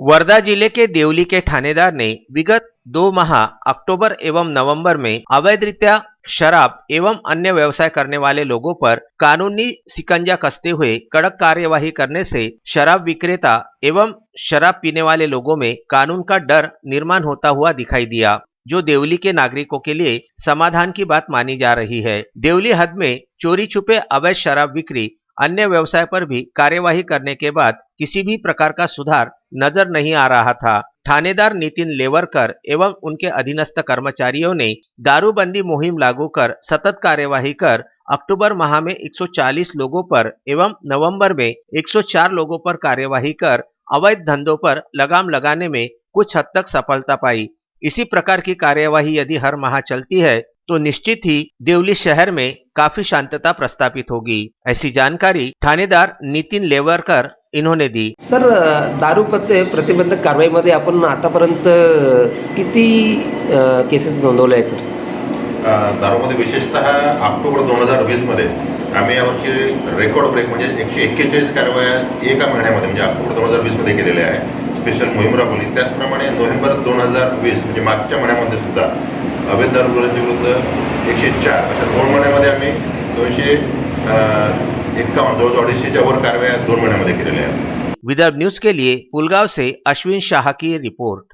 वर्धा ज़िले के देवली के थानेदार ने विगत दो माह, अक्टूबर एवं नवंबर में अवैध रीत्या शराब एवं अन्य व्यवसाय करने वाले लोगों पर कानूनी सिकंजा कसते हुए कड़क कार्यवाही करने से शराब विक्रेता एवं शराब पीने वाले लोगों में कानून का डर निर्माण होता हुआ दिखाई दिया, जो देवली के नागरिकों के लिए समाधान की बात मानी जा रही है। देवली हद में चोरी छुपे अवैध शराब बिक्री अन्य व्यवसाय पर भी कार्यवाही करने के बाद किसी भी प्रकार का सुधार नज़र नहीं आ रहा था। थानेदार नितिन लेवरकर एवं उनके अधीनस्थ कर्मचारियों ने दारूबंदी मुहिम लागू कर सतत कार्यवाही कर अक्टूबर माह में 140 लोगों पर एवं नवंबर में 104 लोगों पर कार्यवाही कर अवैध धंधों पर लगाम लगाने में कुछ हद तक सफलता पाई। इसी प्रकार की कार्यवाही यदि हर माह चलती है तो निश्चित ही देवली शहर में काफी शांतता प्रस्थापित होगी। ऐसी जानकारी थानेदार नितिन लेवरकर इन्होंने दी। सर दारू पत्ते प्रतिबंधक कारवाईमध्ये आपण आतापर्यंत किती केसेस नोंदवल्या आहे सर? दारूमध्ये विशेषतः ऑक्टोबर दोन हजार वीसमध्ये आम्ही यावर्षी रेकॉर्ड ब्रेक म्हणजे एकशे एक्केचाळीस कारवाया एका महिन्यामध्ये म्हणजे ऑक्टोबर दोन हजार वीसमध्ये केलेल्या आहे स्पेशल मोहीम राबवली. त्याचप्रमाणे नोव्हेंबर दोन हजार वीस म्हणजे मागच्या महिन्यामध्ये सुद्धा अवैध दारू गुन्ह्यांच्या विरुद्ध एकशे चार. अशा दोन महिन्यामध्ये आम्ही दोनशे एक्कावन्न जवळजवळ अडीचशेच्या वर कारवाया दोन महिन्यामध्ये केलेल्या आहेत. विदर्भ न्यूज के लिए पुलगाव से अश्विन शाह की रिपोर्ट.